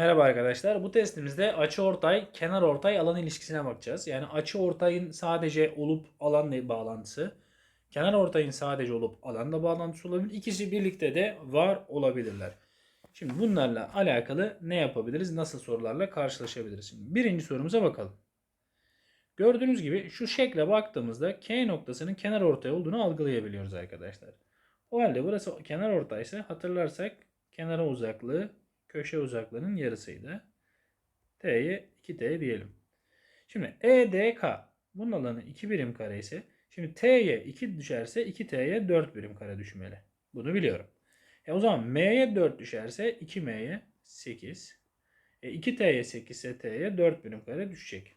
Merhaba arkadaşlar. Bu testimizde açı ortay, kenar ortay alan ilişkisine bakacağız. Yani açı ortayın sadece olup alanla bağlantısı, kenar ortayın sadece olup alanla bağlantısı olabilir. İkisi birlikte de var olabilirler. Şimdi bunlarla alakalı ne yapabiliriz? Nasıl sorularla karşılaşabiliriz? Şimdi birinci sorumuza bakalım. Gördüğünüz gibi şu şekle baktığımızda K noktasının kenar ortay olduğunu algılayabiliyoruz arkadaşlar. O halde burası kenar ortaysa hatırlarsak kenara uzaklığı köşe uzaklığının yarısıydı. T'ye 2T diyelim. Şimdi EDK bunun alanı 2 birim kare ise şimdi T'ye 2 düşerse 2T'ye 4 birim kare düşmeli. Bunu biliyorum. E o zaman M'ye 4 düşerse 2M'ye 8. E 2T'ye 8 ise T'ye 4 birim kare düşecek.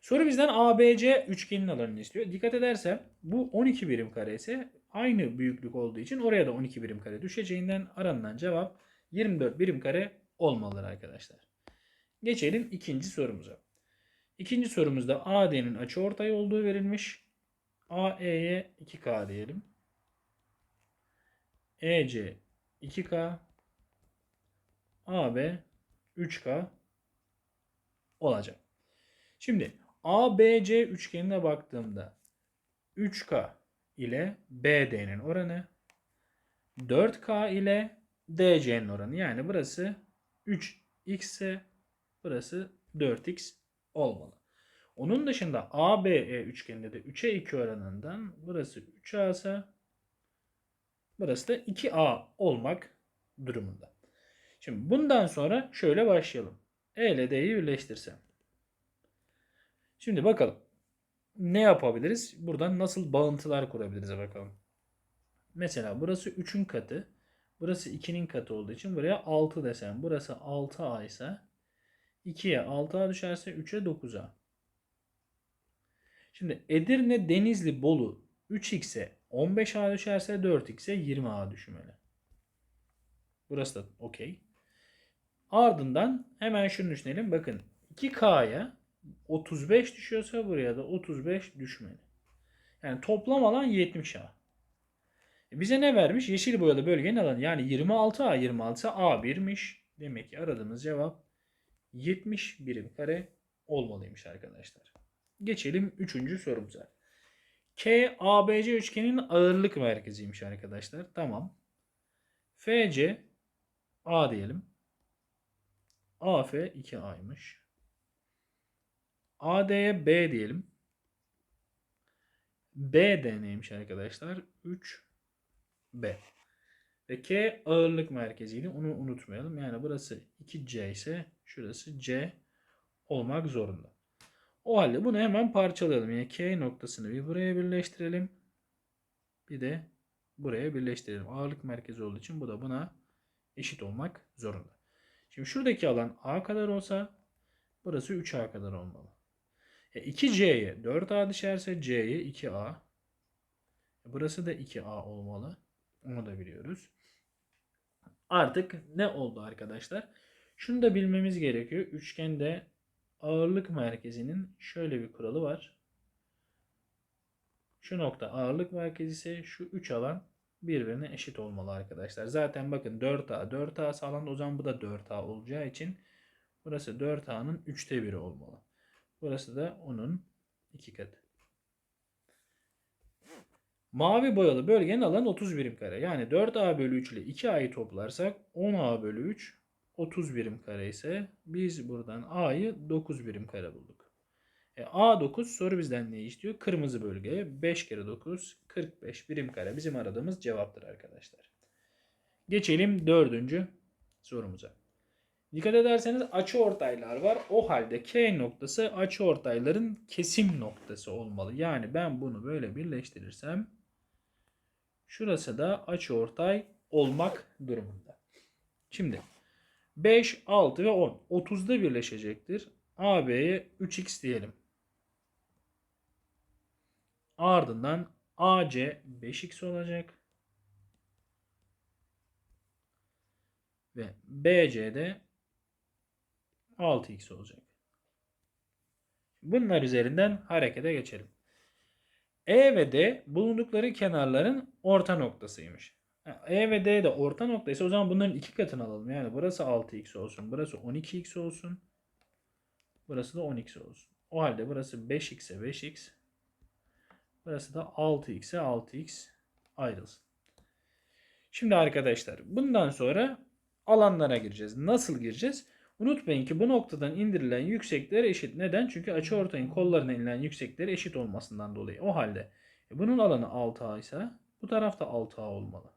Soru bizden ABC üçgenin alanını istiyor. Dikkat edersen bu 12 birim kare ise aynı büyüklük olduğu için oraya da 12 birim kare düşeceğinden aranılan cevap 24 birim kare olmalıdır arkadaşlar. Geçelim ikinci sorumuza. İkinci sorumuzda AD'nin açıortay olduğu verilmiş. AE'ye 2K diyelim. EC 2K AB 3K olacak. Şimdi ABC üçgenine baktığımda 3K ile BD'nin oranı 4K ile DC'nin oranı. Yani burası 3x ise burası 4x olmalı. Onun dışında ABE üçgeninde de 3'e 2 oranından burası 3A ise burası da 2A olmak durumunda. Şimdi bundan sonra şöyle başlayalım. E ile D'yi birleştirsem. Şimdi bakalım. Ne yapabiliriz? Buradan nasıl bağıntılar kurabiliriz bakalım. Mesela burası 3'ün katı. Burası 2'nin katı olduğu için buraya 6 desem. Burası 6A ise 2'ye 6A düşerse 3'e 9A. Şimdi Edirne, Denizli, Bolu 3x'e 15A düşerse 4x'e 20A düşmeli. Burası da okey. Ardından hemen şunu düşünelim. Bakın 2K'ya 35 düşüyorsa buraya da 35 düşmeli. Yani toplam alan 70A. E bize ne vermiş? Yeşil boyalı bölgenin alanı. Yani 26A 26 A1'miş. Demek ki aradığımız cevap 70 birim kare olmalıymış arkadaşlar. Geçelim 3. sorumuza. K ABC üçgeninin ağırlık merkeziymiş arkadaşlar. Tamam. FC A diyelim. AF 2A'ymış. AD'ye B diyelim. BD neymiş arkadaşlar? 3 B. Ve K ağırlık merkeziydi. Onu unutmayalım. Yani burası 2C ise şurası C olmak zorunda. O halde bunu hemen parçalayalım. Yani K noktasını bir buraya birleştirelim. Bir de buraya birleştirelim. Ağırlık merkezi olduğu için bu da buna eşit olmak zorunda. Şimdi şuradaki alan A kadar olsa burası 3A kadar olmalı. E 2C'ye 4A düşerse C'ye 2A. E burası da 2A olmalı. Onu da biliyoruz. Artık ne oldu arkadaşlar? Şunu da bilmemiz gerekiyor. Üçgende ağırlık merkezinin şöyle bir kuralı var. Şu nokta ağırlık merkezi ise şu üç alan birbirine eşit olmalı arkadaşlar. Zaten bakın 4A 4A sağlandı o zaman bu da 4A olacağı için burası 4A'nın 3'te 1'i olmalı. Burası da onun 2 katı. Mavi boyalı bölgenin alanı 30 birim kare. Yani 4A bölü 3 ile 2A'yı toplarsak 10A bölü 3 30 birim kare ise biz buradan A'yı 9 birim kare bulduk. E, A9 soru bizden ne istiyor? Kırmızı bölgeye 5 kere 9 45 birim kare bizim aradığımız cevaptır arkadaşlar. Geçelim dördüncü sorumuza. Dikkat ederseniz açı ortaylar var. O halde K noktası açı ortayların kesim noktası olmalı. Yani ben bunu böyle birleştirirsem şurası da açı ortay olmak durumunda. Şimdi 5, 6 ve 10. 30'da birleşecektir. AB'ye 3x diyelim. Ardından AC 5x olacak. Ve BC'de 6x olacak. Bunlar üzerinden harekete geçelim. E ve D bulundukları kenarların orta noktasıymış. E ve D de orta noktaysa o zaman bunların iki katını alalım. Yani burası 6x olsun. Burası 12x olsun. Burası da 10x olsun. O halde burası 5x'e 5x. Burası da 6x'e 6x ayrılsın. Şimdi arkadaşlar bundan sonra alanlara gireceğiz. Nasıl gireceğiz? Unutmayın ki bu noktadan indirilen yüksekler eşit. Neden? Çünkü açıortayın kollarına inilen yüksekleri eşit olmasından dolayı. O halde e, bunun alanı 6A ise bu tarafta 6A olmalı.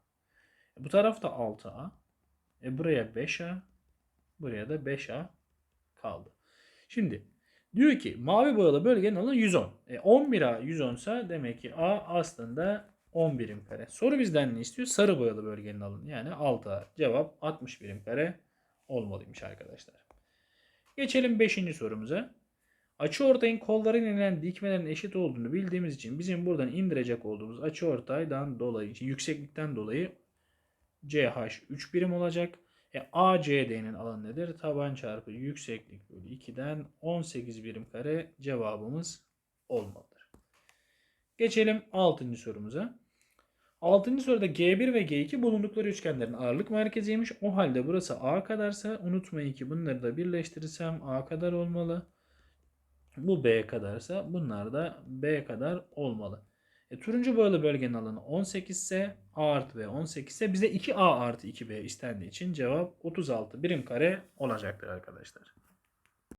E, bu tarafta 6A. E, buraya 5A. Buraya da 5A kaldı. Şimdi diyor ki mavi boyalı bölgenin alanı 110. E, 11A 110 ise demek ki A aslında 10 birim kare. Soru bizden ne istiyor? Sarı boyalı bölgenin alanı. Yani 6A. Cevap 60 birim kare olmalıymış arkadaşlar. Geçelim 5. sorumuza. Açıortayın kollarına inilen dikmelerin eşit olduğunu bildiğimiz için bizim buradan indirecek olduğumuz açıortaydan dolayı, yükseklikten dolayı CH 3 birim olacak. E, ACD'nin alanı nedir? Taban çarpı yükseklik bölü 2'den 18 birim kare cevabımız olmalıdır. Geçelim 6. sorumuza. 6. soruda G1 ve G2 bulundukları üçgenlerin ağırlık merkeziymiş. O halde burası A kadarsa unutmayın ki bunları da birleştirirsem A kadar olmalı. Bu B kadarsa bunlar da B kadar olmalı. E, turuncu boyalı bölgenin alanı 18 ise A artı B 18 ise bize 2A artı 2B istendiği için cevap 36 birim kare olacaktır arkadaşlar.